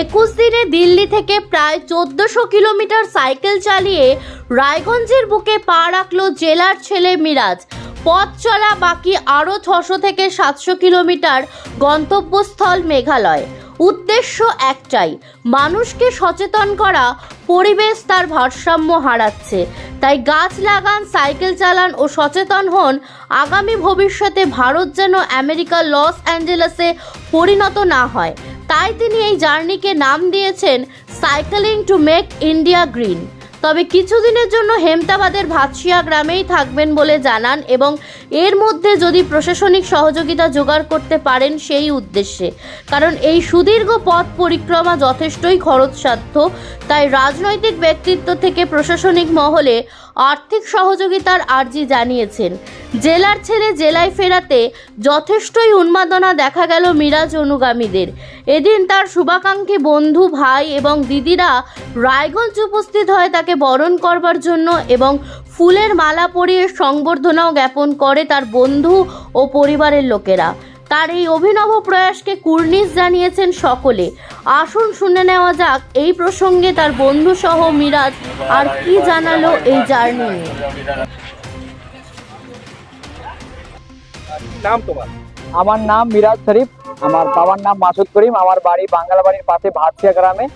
একুশ দিনে দিল্লি থেকে প্রায় চোদ্দশো কিলোমিটার সাইকেল চালিয়ে রায়গঞ্জের বুকে পা রাখল জেলার ছেলে মিরাজ। পথ চলা বাকি আরও ছশো থেকে সাতশো কিলোমিটার গন্তব্যস্থল মেঘালয়। উদ্দেশ্য একটাই, মানুষকে সচেতন করা, পরিবেশ তার ভারসাম্য হারাচ্ছে। তাই গাছ লাগান, সাইকেল চালান ও সচেতন হন। আগামী ভবিষ্যতে ভারত যেন আমেরিকা, লস অ্যাঞ্জেলেসে পরিণত না হয়। তাই তিনি এই জার্নিকে নাম দিয়েছেন cycling to make India green. তবে কিছুদিনের জন্য হেমতাবাদের ভাতশিয়া গ্রামেই থাকবেন বলে জানান এবং এর মধ্যে যদি প্রশাসনিক সহযোগিতা জোগাড় করতে পারেন সেই উদ্দেশ্যে। কারণ এই সুদীর্ঘ পথ পরিক্রমা যথেষ্টই খরচসাধ্য তাই রাজনৈতিক ব্যক্তিত্ব থেকে প্রশাসনিক মহলে আর্থিক সহযোগিতার আর্জি জানিয়েছেন। জেলার ছেড়ে জেলায় ফেরাতে যথেষ্টই উন্মাদনা দেখা গেল মিরাজ অনুগামীদের। এদিন তার শুভাকাঙ্ক্ষী বন্ধু, ভাই এবং দিদিরা রায়গঞ্জ উপস্থিত হয় তাকে বরণ করবার জন্য এবং ফুলের মালা পরিয়ে সংবর্ধনাও জ্ঞাপন করে তার বন্ধু ও পরিবারের লোকেরা। তার এই অভিনব প্রয়াসকে কুর্নিশ জানিয়েছেন সকলে। আসুন শুনে নেওয়া যাক এই প্রসঙ্গে তার বন্ধু সহ মিরাজ আর কি জানালো এই জার্নি। নিয়ে নাম তোমার? আমার নাম মিরাজ শরীফ। আমার বাবার নাম মাসুদ করিম। আমার বাড়ি বাঙ্গালা বাড়ির পাশে ভাতসিয়া গ্রামে।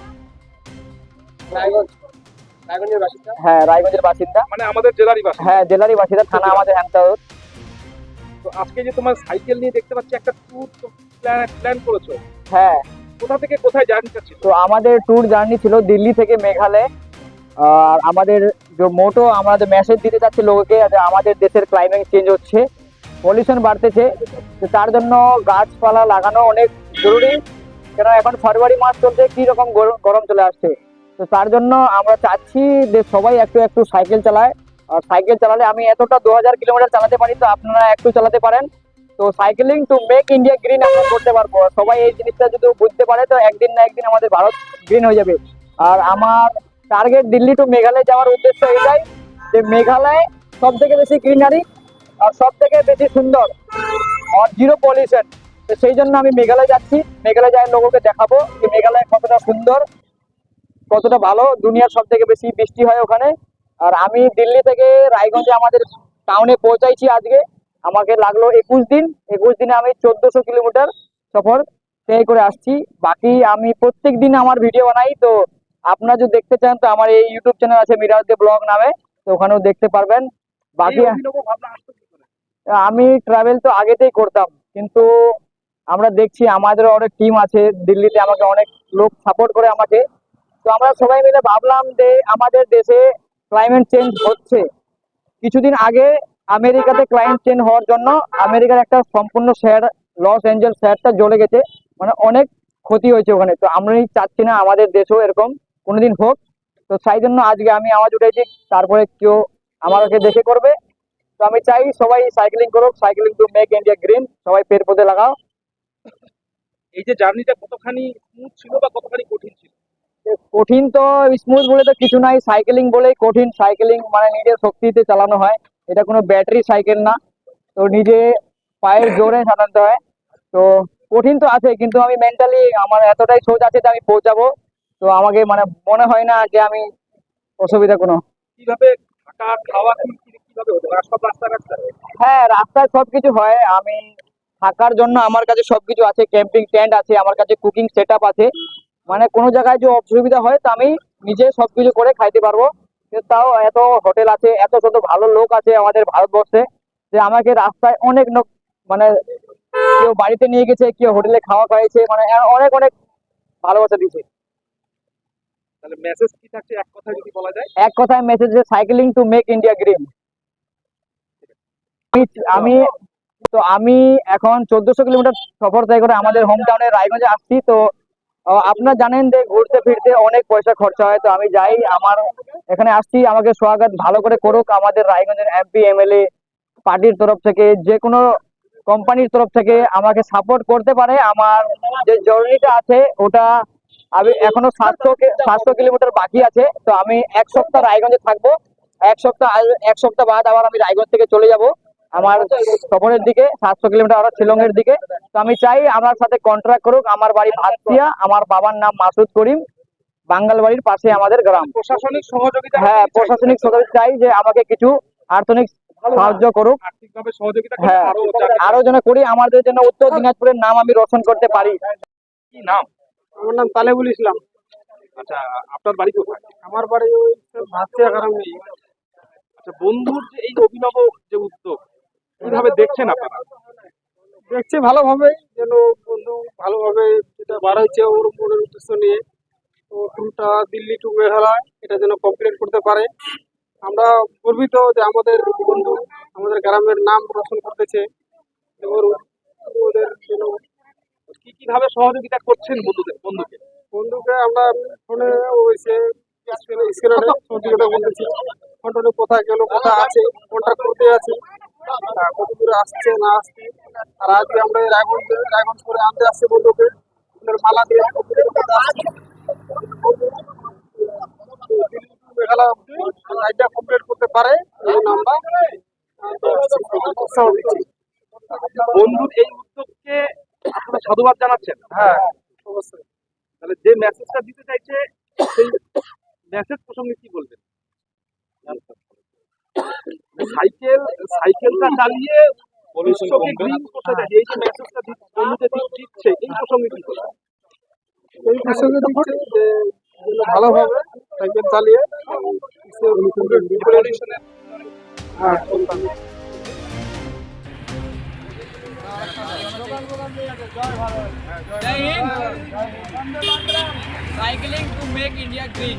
হ্যাঁ রায়গঞ্জের বাসিন্দা। মানে আমাদের জেলারই বাসিন্দা। হ্যাঁ জেলারই বাসিন্দা থানা আমাদের হ্যামতাউর তো আজকে যে তোমার সাইকেল নিয়ে দেখতে পাচ্ছি একটা ট্যুর প্ল্যান প্ল্যান করেছ। হ্যাঁ। কোথা থেকে কোথায় জার্নিটা ছিল? তো আমাদের ট্যুর জার্নি ছিল দিল্লি থেকে মেঘালয়। আর আমাদের যে মোটো আমাদের মেসেজ দিতে চাচ্ছি লোককে যে আমাদের দেশের ক্লাইমেট চেঞ্জ হচ্ছে পলিউশন বাড়তেছে। তার জন্য গাছপালা লাগানো অনেক জরুরি। কেন এখন ফেব্রুয়ারি মাস চলছে কি রকম গরম চলে আসছে? তো তার জন্য আমরা চাচ্ছি যে সবাই একটু একটু সাইকেল চালায়। আর সাইকেল চালালে আমি এতটা দু হাজার কিলোমিটার চালাতে পারি, তো আপনারা একটু চালাতে পারেন। তো cycling to make India green আমরা করতে পারব। সবাই এই জিনিসটা যদি বুঝতে পারে, তো একদিন না একদিন আমাদের ভারত গ্রিন হয়ে যাবে। আর আমার টার্গেট দিল্লি টু মেঘালয় যাওয়ার উদ্দেশ্য এটাই যে মেঘালয় সব থেকে বেশি গ্রিনারি আর সব থেকে বেশি সুন্দর। আর জিরো পলিউশন তো সেই জন্য আমি মেঘালয় যাচ্ছি। মেঘালয় যাই লোককে দেখাবো যে মেঘালয় কতটা সুন্দর। কতটা ভালো? দুনিয়ার সব থেকে বেশি বৃষ্টি হয় ওখানে। আর আমি দিল্লি থেকে রায়গঞ্জে আমাদের টাউনে পৌঁছাইছি আজকে। আমাকে লাগল একুশ দিন। একুশ দিনে আমি চোদ্দশো কিলোমিটার সফর তৈরি করে আসছি। বাকি আমি প্রত্যেক দিন আমার ভিডিও বানাই। তো আপনারা যদি দেখতে চান তো আমার এই ইউটিউব চ্যানেল আছে মিরাজ দে ব্লগ নামে। তো ওখানেও দেখতে পারবেন। বাকি? আমি ট্রাভেল তো আগেতেই করতাম। কিন্তু আমরা দেখছি আমাদের অনেক টিম আছে। দিল্লিতে আমাকে অনেক লোক সাপোর্ট করে আমাকে। আমরা সবাই মিলে ভাবলাম যে আমাদের দেশে ক্লাইমেট চেঞ্জ হচ্ছে। কিছুদিন আগে আমেরিকাতে ক্লাইমেট চেঞ্জ হওয়ার জন্য আমেরিকার একটা সম্পূর্ণ শহর লস অ্যাঞ্জেল শহরটা জ্বলে গেছে। মানে অনেক ক্ষতি হয়েছে ওখানে। তো আমরাই চাচ্ছি না আমাদের দেশেও এরকম কোনোদিন হোক। তো সেই জন্য আজকে আমি আওয়াজ উঠেছি, তারপরে কেউ আমাকে দেখে করবে। তো আমি চাই সবাই সাইক্লিং করুক cycling to make India green সবাই পেड़ পৌধে লাগাও। এই যে জার্নিটা কতখানি স্মুথ ছিল বা কতখানি কঠিন ছিল? কঠিন তো স্মুথ বলে তো কিছু নাই সাইকেলিং বলেই কঠিন। সাইকেলিং মানে নিজের শক্তিতে চালানো হয়। এটা কোনো ব্যাটারি সাইকেল না। তো নিজে পায়ের জোরে চালাতে হয়। তো কঠিন তো আছে কিন্তু আমি মেন্টালি আমার এতটাই সোজ আছে যে আমি পৌঁছাবো। তো আমাকে মানে মনে হয় না যে আমি অসুবিধা কোনো। কীভাবে থাকা খাওয়া কীভাবে সব রাস্তা রাস্তা হ্যাঁ রাস্তায় সবকিছু হয়। আমি থাকার জন্য আমার কাছে সবকিছু আছে। ক্যাম্পিং টেন্ট আছে আমার কাছে কুকিং সেট আছে। মানে কোনো জায়গায় যে অসুবিধা হয় তা আমি নিজে সবকিছু করে খাইতে পারব। তাও এত হোটেল আছে এত শত ভালো লোক আছে আমাদের ভারতবর্ষে যে আমাকে রাস্তায় অনেক লোক মানে কেউ বাড়িতে নিয়ে গেছে কেউ হোটেলে খাওয়া খাইয়েছে মানে অনেক অনেক ভালোবাসা দিয়েছে। তাহলে মেসেজ কি থাকছে? এক কথা যদি বলা যায়। এক কথায় message cycling to make India green আমি তো আমি এখন চোদ্দশো কিলোমিটার সফর তয় করে আমাদের হোম টাউনে রায়গঞ্জে আসছি তো আপনারা জানেন যে ঘুরতে ফিরতে অনেক পয়সা খরচা হয়, তো আমি যাই, আমার এখানে আসছি, আমাকে স্বাগত, ভালো করে করুক আমাদের রায়গঞ্জের এমপি, এমএলএ পার্টির তরফ থেকে, যে কোনো কোম্পানির তরফ থেকে আমাকে সাপোর্ট করতে পারে, আমার যে জার্নিটা আছে, ওটা আমি এখনও সাতশো সাতশো কিলোমিটার বাকি আছে, তো আমি এক সপ্তাহ রায়গঞ্জে থাকব, এক সপ্তাহ এক সপ্তাহ বাদ আবার আমি রায়গঞ্জ থেকে চলে যাব। আমার সফরের দিকে সাতশো কিলোমিটার ওরা শিলংয়ের দিকে। তো আমি চাই আমার সাথে কন্ট্রাক্ট করুক আমার বাড়ি ভাতসিয়া আমার বাবার নাম মাসুদ করিম বাঙ্গাল বাড়ির পাশে আমাদের গ্রাম। প্রশাসনিক সহযোগিতা হ্যাঁ প্রশাসনিক সহযোগিতা চাই যে আমাকে কিছু আর্থনিক সাহায্য করুক। আর্থিকভাবে সহযোগিতা হ্যাঁ আরও যেন করি আমাদের জন্য উত্তর দিনাজপুরের নাম আমি রোশন করতে পারি। কি নাম? আমার নাম তালেবুল ইসলাম। আচ্ছা আপনার বাড়ি কোথায়? আমার বাড়ি ওই ভাতশিয়া গ্রামে। আচ্ছা বন্ধুর যে এই অভিনব যে উদ্যোগ কীভাবে দেখছেন আপনারা? দেখছি ভালোভাবে যেন বন্ধু ভালোভাবে যেটা বার হয়েছে ওর মনের উদ্দেশ্য নিয়ে। তো টুরটা দিল্লি টু মেঘালয় এটা যেন কমপ্লিট করতে পারে। আমরা গর্বিত যে আমাদের বন্ধু আমাদের গ্রামের নাম রোশন করতেছে। ওর ওদের যেন কি কীভাবে সহযোগিতা করছেন বন্ধুদের বন্ধুকে? বন্ধুকে আমরা ফোনে ওইসে স্ক্রিনে সহযোগিতা বলতেছি ফোনে কোথায় গেল কোথায় আছে কন্ট্যাক্ট করতে আছি। আহ, কত দূরে আসছে না আসছে। আর আজকে আমরা রায়গঞ্জ রায়গঞ্জ করে আনতে আসছি বন্ধুকে। মালা দিয়ে মেঘালয় অব্দি রাইডটা কমপ্লিট করতে পারে এই আমরা উৎসাহ দিচ্ছি বন্ধুর এই উদ্যোগকে সাধুবাদ জানাচ্ছেন। হ্যাঁ। অবশ্যই। তাহলে যে মেসেজটা দিতে চাইছে সেই মেসেজ প্রসঙ্গে কি বলবেন? সাইকেল সাইকেলটা চালিয়ে বিশ্বকে green করতে চাইছে এই যে মেসেজটা বন্ধুদের দিচ্ছে এই প্রসঙ্গে কি এই প্রসঙ্গে দিচ্ছে যে ভালোভাবে সাইকেল চালিয়ে হ্যাঁ cycling to make India green.